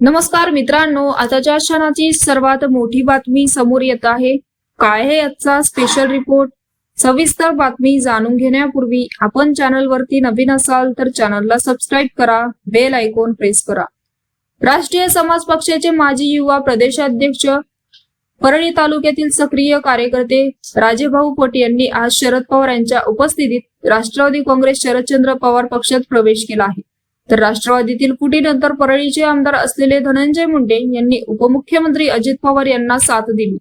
नमस्कार मित्रांनो आताच्या क्षणाची सर्वात मोठी बातमी समोर येत आहे. काय आहे आजचा स्पेशल रिपोर्ट सविस्तर बातमी जाणून घेण्यापूर्वी आपण चॅनलवरती नवीन असाल तर चॅनलला सबस्क्राईब करा बेल आयकॉन प्रेस करा. राष्ट्रीय समाज पक्षाचे माजी युवा प्रदेशाध्यक्ष परळी तालुक्यातील सक्रिय कार्यकर्ते राजेभाऊ पट यांनी आज शरद पवार यांच्या उपस्थितीत राष्ट्रवादी काँग्रेस शरदचंद्र पवार पक्षात प्रवेश केला आहे. तर राष्ट्रवादीतील फुटीनंतर परळीचे आमदार असलेले धनंजय मुंडे यांनी उपमुख्यमंत्री अजित पवार यांना साथ दिली.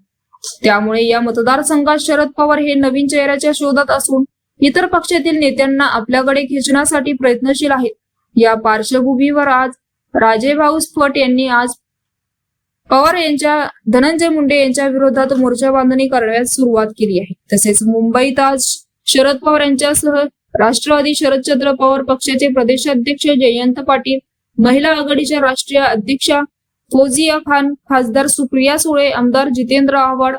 त्यामुळे या मतदारसंघात शरद पवार हे नवीन चेहऱ्याच्या शोधात असून इतर पक्षातील नेत्यांना आपल्याकडे खेचण्यासाठी प्रयत्नशील आहेत. या पार्श्वभूमीवर आज राजेभाऊ स्फट यांनी आज पवार यांच्या धनंजय मुंडे यांच्या विरोधात मोर्चा बांधणी करण्यास सुरुवात केली आहे. तसेच मुंबईत आज शरद पवार यांच्यासह राष्ट्रवादी शरदचंद्र पवार पक्षाचे प्रदेशाध्यक्ष जयंत पाटील महिला आघाडीच्या राष्ट्रीय अध्यक्षा फौजिया खान खासदार सुप्रिया सुळे आमदार जितेंद्र आव्हाड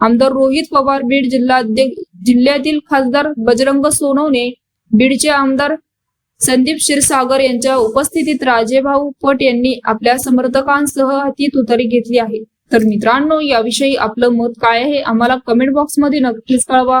आमदार रोहित पवार बीड जिल्हा जिल्ह्यातील खासदार बजरंग सोनवणे बीडचे आमदार संदीप क्षीरसागर यांच्या उपस्थितीत राजेभाऊ पट यांनी आपल्या समर्थकांसह हाती तुतारी घेतली आहे. तर मित्रांनो याविषयी आपलं मत काय आहे? आम्हाला कमेंट बॉक्समध्ये नक्कीच कळवा.